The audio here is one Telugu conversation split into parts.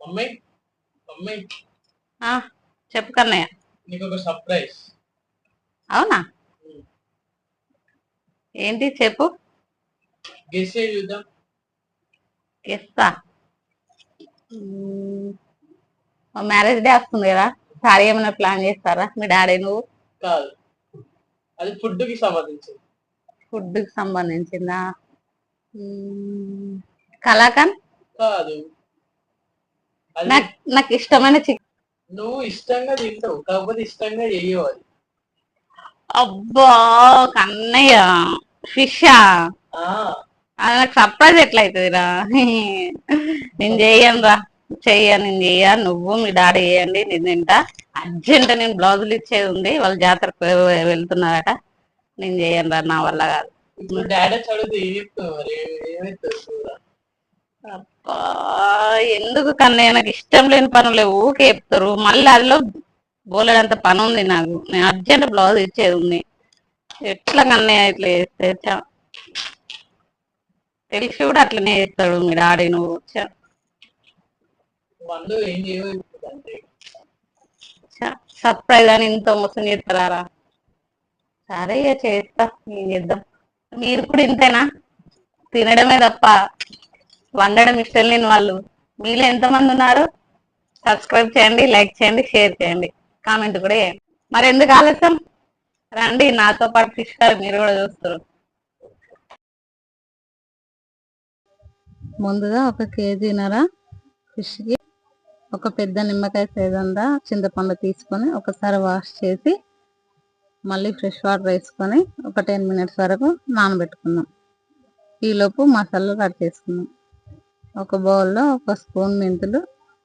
మమ్మీ మమ్మీ ఆ, చెప్పు కన్నయ్య నీకు ఒక సర్ప్రైజ్ అవునా ఏంటి చెప్పు? గెస్ చేయి చూద్దాం ఇస్తా మ్యారేజ్ డే వస్తుంది కదా. సారీ ఏమైనా ప్లాన్ చేస్తారా? మీ డాడీ నువ్వు? కాదు. అది ఫుడ్కి సంబంధించింది. ఫుడ్కి సంబంధించిందా? మ్మ్. కలాకండ్ కాదు. నాకు నాకు ఇష్టమైన చికెన్. నువ్వు ఇష్టంగా తింటావు కాకపోతే ఇష్టంగా చెయ్యవు అది. అబ్బా కన్నయ్య ఫిషా నాకు సర్ప్రైజ్ ఎట్లయితుందిరా? నేను చెయ్యను రా. చెయ్య నేను చెయ్య నువ్వు మీ డాడీ చేయండి నేను తింటా. అర్జెంట్ నేను బ్లౌజులు ఇచ్చేది ఉంది వాళ్ళ జాతరకు వె- వెళ్తున్నారట. నేను చెయ్యను రా నా వల్ల కాదు. డాడీ చదివితే మరి అబ్బా ఎందుకు కన్నయ్య? నాకు ఇష్టం లేని పనులు ఊకే చెప్తారు. మళ్ళీ అందులో బోలెడంత పని ఉంది నాకు. నేను అర్జెంట్ బ్లౌజ్ ఇచ్చేది ఉంది. ఎట్లా కన్నయ్య ఇట్లా చేస్తే. తెలిసి కూడా అట్లనే చేస్తాడు మీ డాడీ నువ్వు. సర్ప్రైజ్ అని ఇంత మోసం చేస్తారా సరే చేస్తా. ఏం చేద్దాం. మీరు కూడా ఇంతేనా? తినడమే తప్ప. వండడం ఇష్టం లేని వాళ్ళు. మీలో ఎంతమంది ఉన్నారు సబ్స్క్రైబ్ చేయండి లైక్ చేయండి షేర్ చేయండి. కామెంట్ కూడా చేయండి. మరి ఎందుకు ఆలస్యం? రండి నాతో పాటు ఫిష్ కర్రీ మీరు కూడా చూస్తారు. ముందుగా ఒక కేజీన్నర ఫిష్కి ఒక పెద్ద నిమ్మకాయ సైజంతా చింతపండు తీసుకొని ఒకసారి వాష్ చేసి మళ్ళీ ఫ్రెష్ వాటర్ వేసుకొని ఒక టెన్ మినిట్స్ వరకు నానబెట్టుకుందాం. ఈలోపు మసాలా కట్ చేసుకుందాం. ఒక బౌల్లో ఒక స్పూన్ మెంతులు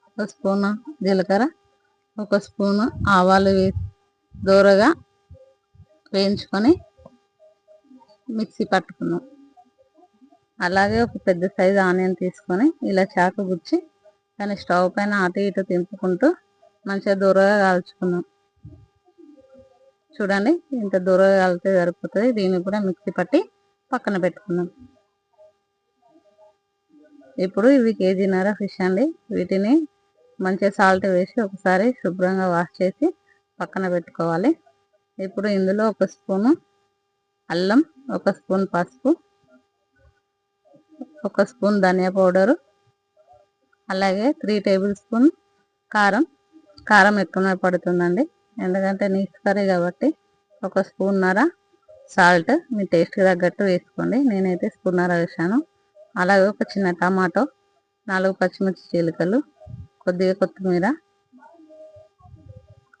ఒక స్పూన్ జీలకర్ర ఒక స్పూన్ ఆవాలు వేసి దూరగా వేయించుకొని మిక్సీ పట్టుకున్నాం. అలాగే ఒక పెద్ద సైజు ఆనియన్ తీసుకొని ఇలా చాకు గుచ్చి దాన్ని స్టవ్ పైన అటు ఇటు తింపుకుంటూ మంచిగా దూరగా కాల్చుకున్నాం. చూడండి ఇంత దూరగా కాలితే సరిపోతుంది. దీన్ని కూడా మిక్సీ పట్టి పక్కన పెట్టుకున్నాం. ఇప్పుడు ఇవి కేజీన్నర ఫిష్ అండి. వీటిని మంచిగా సాల్ట్ వేసి ఒకసారి శుభ్రంగా వాష్ చేసి పక్కన పెట్టుకోవాలి. ఇప్పుడు ఇందులో ఒక స్పూను అల్లం ఒక స్పూన్ పసుపు ఒక స్పూన్ ధనియా పౌడరు అలాగే త్రీ టేబుల్ స్పూన్ కారం. కారం ఎక్కువనే పడుతుందండి. ఎందుకంటే నీచు కర్రీ కాబట్టి ఒక స్పూన్నర సాల్ట్ మీ టేస్ట్కి తగ్గట్టు వేసుకోండి. నేనైతే స్పూన్నర వేసాను అలాగే ఒక చిన్న టమాటో నాలుగు పచ్చిమిర్చి చీలికలు కొద్దిగా కొత్తిమీర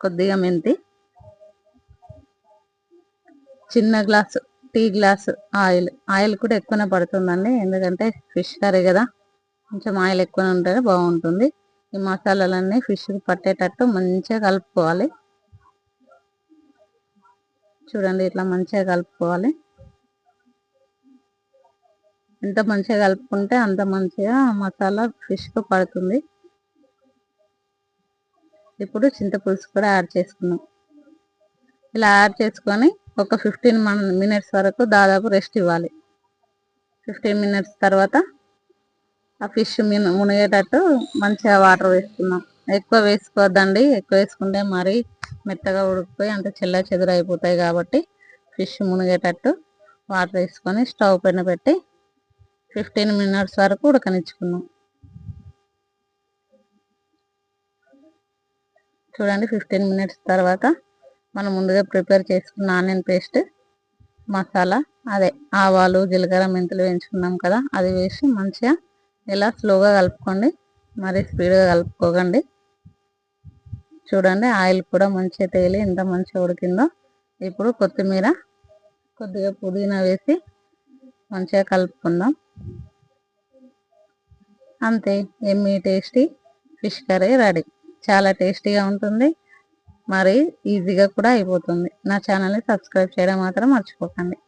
కొద్దిగా మెంతి చిన్న glass tea glass oil. Oil కూడా ఎక్కువనే పడుతుందండి. ఎందుకంటే ఫిష్ కర్రీ కదా. కొంచెం ఆయిల్ ఎక్కువ ఉంటేనే బాగుంటుంది. ఈ మసాలాలన్నీ ఫిష్కి పట్టేటట్టు మంచిగా కలుపుకోవాలి. చూడండి ఇట్లా మంచిగా కలుపుకోవాలి. ఎంత మంచిగా కలుపుకుంటే అంత మంచిగా మసాలా ఫిష్కు పడుతుంది. ఇప్పుడు చింతపులుసు కూడా యాడ్ చేసుకున్నాం ఇలా యాడ్ చేసుకొని ఒక ఫిఫ్టీన్ మినిట్స్ వరకు దాదాపు రెస్ట్ ఇవ్వాలి. ఫిఫ్టీన్ మినిట్స్ తర్వాత ఆ ఫిష్ మునిగేటట్టు మంచిగా వాటర్ వేసుకున్నాం ఎక్కువ వేసుకోవద్దండి ఎక్కువ వేసుకుంటే మరీ మెత్తగా ఉడికిపోయి అంత చెల్ల చెదురైపోతాయి కాబట్టి ఫిష్ మునిగేటట్టు వాటర్ వేసుకొని స్టవ్ పైన పెట్టి ఫిఫ్టీన్ మినిట్స్ వరకు ఉడకనిచ్చుకున్నాం. చూడండి ఫిఫ్టీన్ మినిట్స్ తర్వాత మనం ముందుగా ప్రిపేర్ చేసుకున్న ఆనియన్ పేస్ట్ మసాలా అదే ఆవాలు జీలకర్ర మెంతులు వేయించుకున్నాం కదా అది వేసి మంచిగా ఇలా స్లోగా కలుపుకోండి. మరి స్పీడ్గా కలుపుకోకండి. చూడండి ఆయిల్ కూడా మంచిగా తేలి ఎంత మంచిగా ఉడికిందో. ఇప్పుడు కొత్తిమీర కొద్దిగా పుదీనా వేసి మంచిగా కలుపుకుందాం. అంతే ఎమ్మి టేస్టీ? Fish curry ready. చాలా టేస్టీగా ఉంటుంది. మరి ఈజీగా కూడా అయిపోతుంది. నా ఛానల్ని సబ్స్క్రైబ్ చేయడం మాత్రం మర్చిపోకండి.